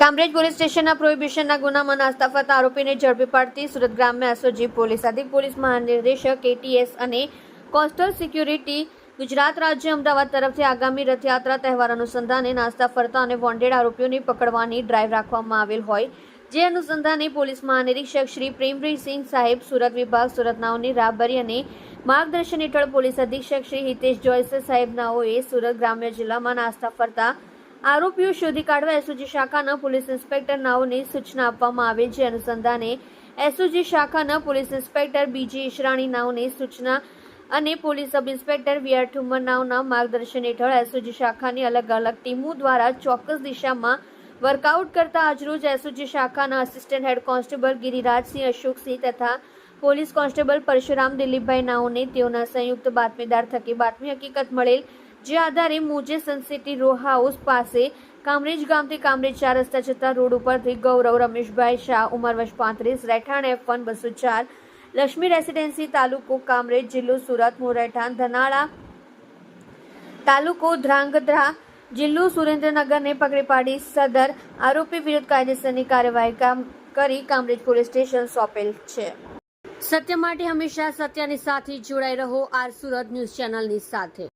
Kamrej police સ્ટેશનના પ્રોહિબિશનના ગુનામાં નાસ્તા ફરતા આરોપીને ઝડપી પાડતી સુરત ગ્રામ્ય એસઓજી પોલીસ અધિક પોલીસ મહાનિર્દેશક એટીએસ અને કોસ્ટલ સિક્યુરિટી ગુજરાત રાજ્ય અમદાવાદ તરફથી આગામી રથયાત્રા તહેવાર અનુસંધાને નાસ્તા ફરતા અને વોન્ટેડ આરોપીઓને પકડવાની ડ્રાઈવ રાખવામાં આવેલ હોય. જે અનુસંધાને પોલીસ મહાનિરીક્ષક શ્રી પ્રેમવીરસિંહ સાહેબ, સુરત વિભાગ સુરતનાઓની રાબરી અને માર્ગદર્શન હેઠળ પોલીસ અધિક્ષક શ્રી હિતેશ જોયસે સાહેબનાઓએ સુરત ગ્રામ્ય જિલ્લામાં નાસ્તા ફરતા આરોપીઓ શોધી કાઢવા એસઓજી શાખાના પોલીસ ઇન્સ્પેક્ટર નાઓને સૂચના આપવામાં આવે છે. અનુસંધાને એસઓજી શાખાના પોલીસ ઇન્સ્પેક્ટર બીજી ઈશરાણી નાઓને સૂચના અને police sub inspector VR Thumar નાઓના માર્ગદર્શન હેઠળ એસઓજી શાખાની અલગ અલગ ટીમો દ્વારા ચોક્કસ દિશામાં વર્કઆઉટ કરતા આજરોજ એસઓજી શાખાના assistant head constable Girirajsinh Ashoksinh તથા પોલીસ કોન્સ્ટેબલ પરશુરામ દિલીપભાઈ નાઓને તેઓના સંયુક્ત બાતમીદાર થકી બાતમી હકીકત મળેલ જે આધારે મોજે સનસિટી રો હાઉસ પાસે કામરેજ ગામથી કામરેજ ચાર રસ્તા જતા રોડ ઉપરથી ગૌરવ રમેશભાઈ શાહ, ઉંમર વર્ષ પાંત્રીસ, રહેઠાણ એફ વન બસો ચાર, લક્ષ્મી રેસિડેન્સી તાલુકો કામરેજ જિલ્લો સુરત મોરેઠાણ ધનાળા. તાલુકો ધ્રાંગધ્રા જિલ્લો સુરેન્દ્રનગરને પકડી પાડી સદર આરોપી વિરુદ્ધ કાયદેસરની કાર્યવાહી કરી કામરેજ પોલીસ સ્ટેશન સોંપેલ છે. સત્ય માટે હંમેશા સત્યની સાથે જોડાઈ રહો આર સુરત ન્યૂઝ ચેનલની સાથે.